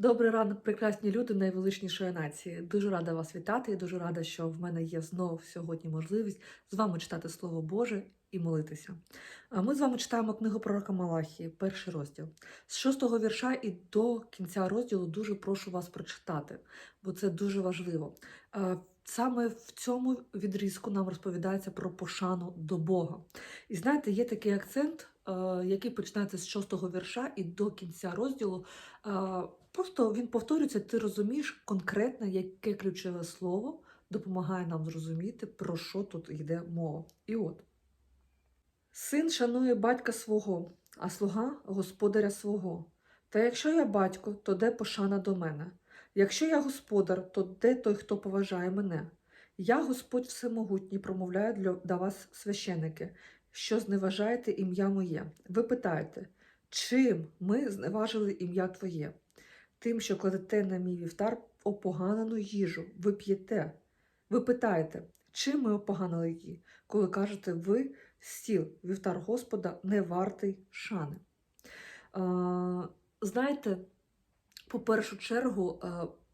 Добрий ранок, прекрасні люди найвеличнішої нації. Дуже рада вас вітати і дуже рада, що в мене є знов сьогодні можливість з вами читати Слово Боже і молитися. Ми з вами читаємо книгу пророка Малахії, перший розділ. З шостого вірша і до кінця розділу дуже прошу вас прочитати, бо це дуже важливо. Саме в цьому відрізку нам розповідається про пошану до Бога. І знаєте, є такий акцент, який починається з шостого вірша і до кінця розділу. Е, Просто він повторюється, ти розумієш конкретно, яке ключове слово допомагає нам зрозуміти, про що тут йде мова. І от. Син шанує батька свого, а слуга господаря свого. Та якщо я батько, то де пошана до мене? Якщо я господар, то де той, хто поважає мене? Я, Господь Всемогутній, промовляю для вас, священики, що зневажаєте ім'я моє. Ви питаєте, чим ми зневажили ім'я Твоє? Тим, що кладете на мій вівтар опоганену їжу, ви п'єте. Ви питаєте, чим ми опоганили її, коли кажете, ви стіл, вівтар Господа не вартий шани. А, знаєте, по першу чергу,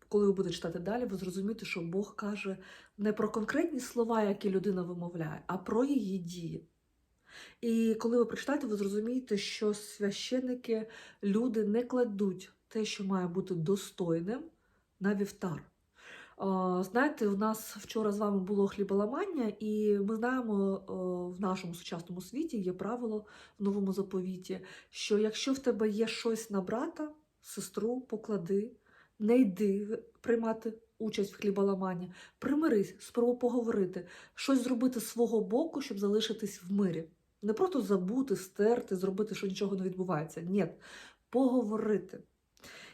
коли ви будете читати далі, ви зрозумієте, що Бог каже не про конкретні слова, які людина вимовляє, а про її дії. І коли ви прочитаєте, ви зрозумієте, що священники, люди не кладуть те, що має бути достойним, на вівтар. Знаєте, у нас вчора з вами було хліболамання, і ми знаємо, в нашому сучасному світі є правило в новому заповіті, що якщо в тебе є щось на брата, сестру поклади, не йди приймати участь в хліболаманні, примирись, спробуй поговорити, щось зробити з свого боку, щоб залишитись в мирі. Не просто забути, стерти, зробити, що нічого не відбувається. Ні, поговорити.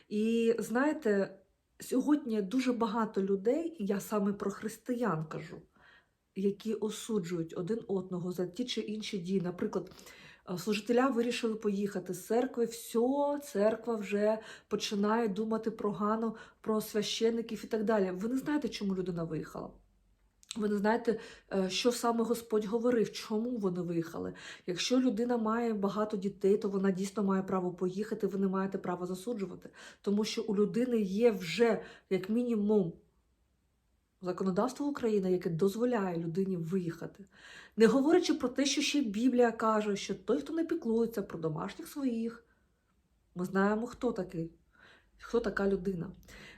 І знаєте, сьогодні дуже багато людей, я саме про християн кажу, які осуджують один одного за ті чи інші дії. Наприклад, е, служителя вирішили поїхати з церкви, все, церква вже починає думати прогано про священників і так далі. Ви не знаєте, чому людина виїхала. Ви не знаєте, е, що саме Господь говорив, чому вони виїхали. Якщо людина має багато дітей, то вона дійсно має право поїхати, ви не маєте права засуджувати. Тому що у людини є вже, як мінімум, законодавство України, яке дозволяє людині виїхати. Не говорячи про те, що ще Біблія каже, що той, хто не піклується про домашніх своїх, ми знаємо, хто такий, хто така людина.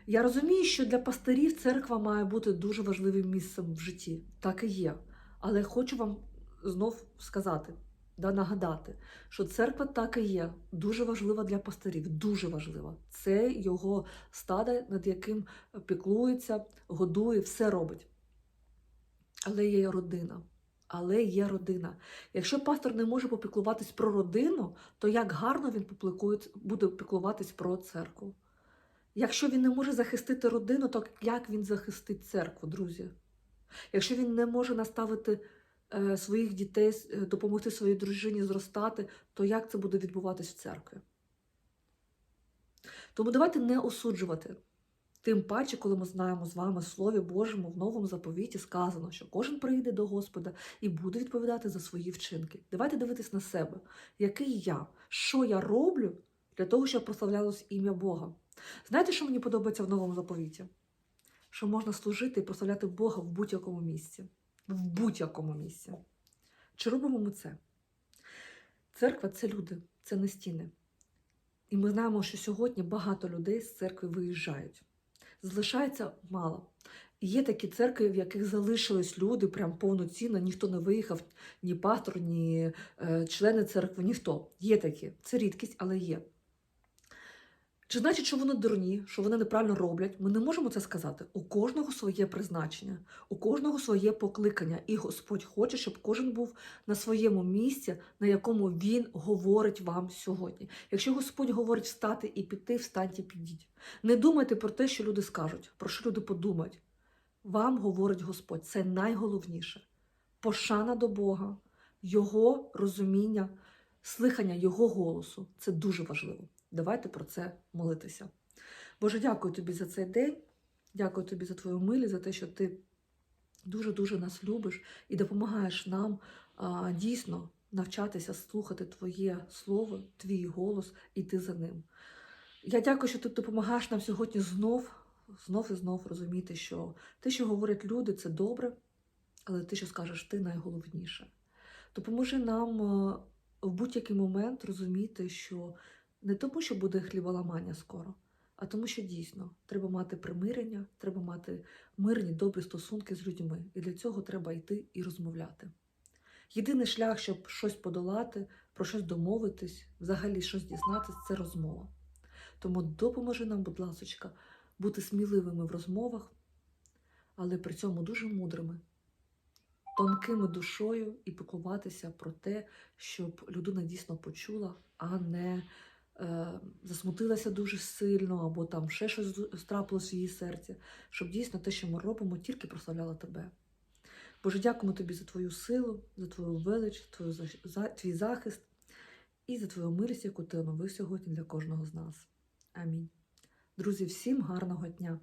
Я розумію, що для пастирів церква має бути дуже важливим місцем в житті. Так і є. Але хочу вам знов сказати, да, нагадати, що церква так і є дуже важлива для пастирів, дуже важлива. Це його стадо, над яким піклується, годує, все робить. Але є родина. Але є родина. Якщо пастор не може попіклуватись про родину, то як гарно він буде піклуватись про церкву. Якщо він не може захистити родину, то як він захистить церкву, друзі? Якщо він не може наставити е, своїх дітей, е, допомогти своїй дружині зростати, то як це буде відбуватись в церкві? Тому давайте не осуджувати. Тим паче, коли ми знаємо з вами в Слові Божому в новому заповіті сказано, що кожен прийде до Господа і буде відповідати за свої вчинки. Давайте дивитись на себе, який я, що я роблю для того, щоб прославлялось ім'я Бога. Знаєте, що мені подобається в новому заповіті? Що можна служити і прославляти Бога в будь-якому місці. В будь-якому місці. Чи робимо ми це? Церква це люди, це не стіни. І ми знаємо, що сьогодні багато людей з церкви виїжджають. Залишається мало. Є такі церкви, в яких залишились люди прям повноцінно, ніхто не виїхав, ні пастор, ні е, члени церкви, ніхто. Є такі. Це рідкість, але є. Чи значить, що вони дурні, що вони неправильно роблять? Ми не можемо це сказати. У кожного своє призначення, у кожного своє покликання, і Господь хоче, щоб кожен був на своєму місці, на якому Він говорить вам сьогодні. Якщо Господь говорить встати і піти, встаньте, підіть. Не думайте про те, що люди скажуть, про що люди подумають. Вам говорить Господь, це найголовніше. Пошана до Бога, Його розуміння, слихання Його голосу це дуже важливо. Давайте про це молитися. Боже, дякую тобі за цей день. Дякую тобі за твою милість, за те, що ти дуже-дуже нас любиш і допомагаєш нам а, дійсно навчатися слухати Твоє слово, твій голос, іти за ним. Я дякую, що ти допомагаєш нам сьогодні знов, знов і знов розуміти, що те, що говорять люди, це добре, але те, що скажеш ти, найголовніше. Допоможи нам в будь-який момент розуміти, що не тому, що буде хліболамання скоро, а тому, що дійсно треба мати примирення, треба мати мирні, добрі стосунки з людьми. І для цього треба йти і розмовляти. Єдиний шлях, щоб щось подолати, про щось домовитись, взагалі щось дізнатися, це розмова. Тому допоможи нам, будь ласочка, бути сміливими в розмовах, але при цьому дуже мудрими, тонкими душою і піклуватися про те, щоб людина дійсно почула, а не засмутилася дуже сильно, або там ще щось трапилось в її серці, щоб дійсно те, що ми робимо, тільки прославляло тебе. Боже, дякуємо тобі за твою силу, за твою велич, твою, за, твій захист і за твою милість, яку ти оновив сьогодні для кожного з нас. Амінь. Друзі, всім гарного дня!